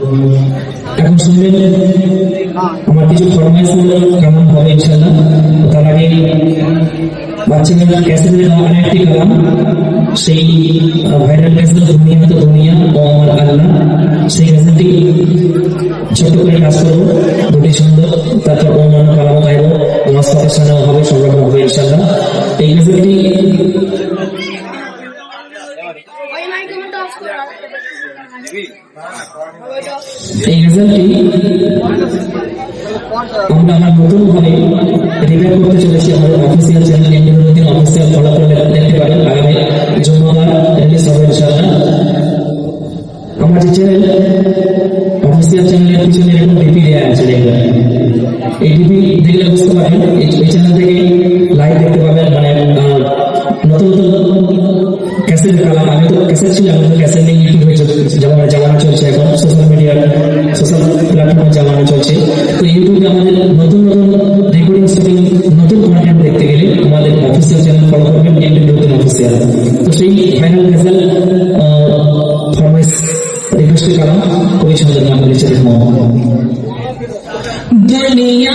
এখন শুনবেন আমার কিছু ফরমাইশ কেমন হবে ইনশাল্লাহ তার আগে বাচ্চাদের ক্যাসেটের আমার একটি কালাম সেই ভাইরাল ক্যাসেট দুনিয়া তো দুনিয়া, ও আমার আল্লাহ। সেই ক্যাসেটটি ছোট করে কাজ করব, দুটি সুন্দর, তারপর অন্যান্য কালাম গাইব মাস্টারের সামনে হবে সব রকম হবে ইনশাল্লাহ এই ক্যাসেটটি এই রেজাল্টটি আমরা নতুন করতে চলেছি আমাদের অফিসিয়াল চ্যানেল ইন্ডিভিজুয়াল অফিসিয়াল ফলাফল দেখতে পারেন আগামী জুম্মাবার রিলিজ হবে ইনশাআল্লাহ। আমার যে চ্যানেল অফিসিয়াল চ্যানেলের পিছনে ডিপি দেওয়া আছে, দেখবেন। এই ডিপি দেখলে বুঝতে এই চ্যানেল থেকে লাইভ দেখতে পাবেন। মানে নতুন নতুন ক্যাসেট কালাম আগে তো ক্যাসেট ছিল এখন তো ক্যাসেট নেই ইউটিউবে জামানা জামানা চলছে এখন সোশ্যাল মিডিয়ার সোশ্যাল প্ল্যাটফর্মে জামানা চলছে। তো ইউটিউবে আমাদের নতুন নতুন রেকর্ডিং শুটিং নতুন কন্টেন্ট দেখতে গেলে আমাদের অফিসিয়াল চ্যানেল ফলো করবেন ইউটিউব নতুন অফিসিয়াল তো সেই ফাইনাল রেজাল্ট ফরমাইশ রিকোয়েস্টের কালাম খুবই সুন্দর নাম দুনিয়া দুনিয়া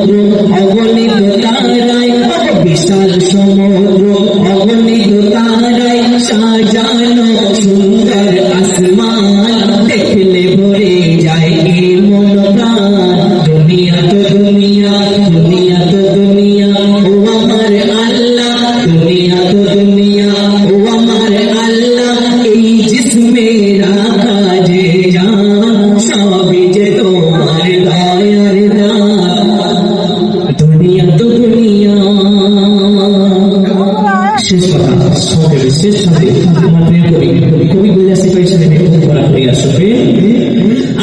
শেষ কথা সবে শেষ সাথে আমার প্রিয় কবি কবি সিপাহী সাহেব খুব করা হয়ে আসবে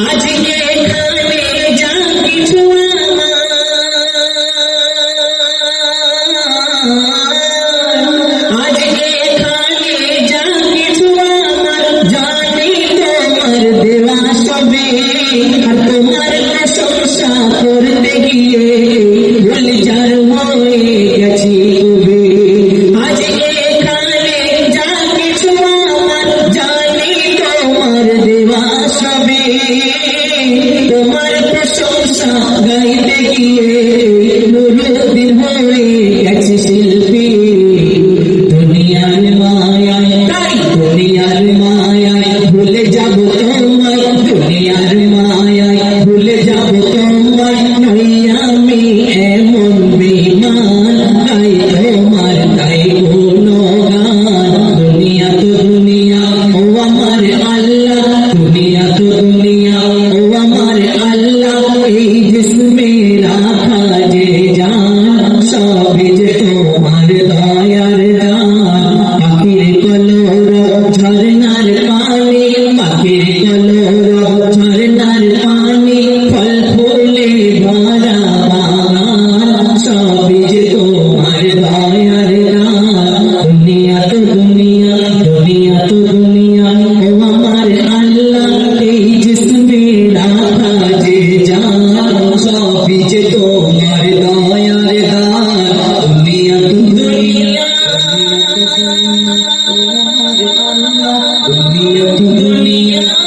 আজকে দেওয়া সবে আর তোমার প্রশংসা করতে الرحمن على দুনিয়া দুনিয়া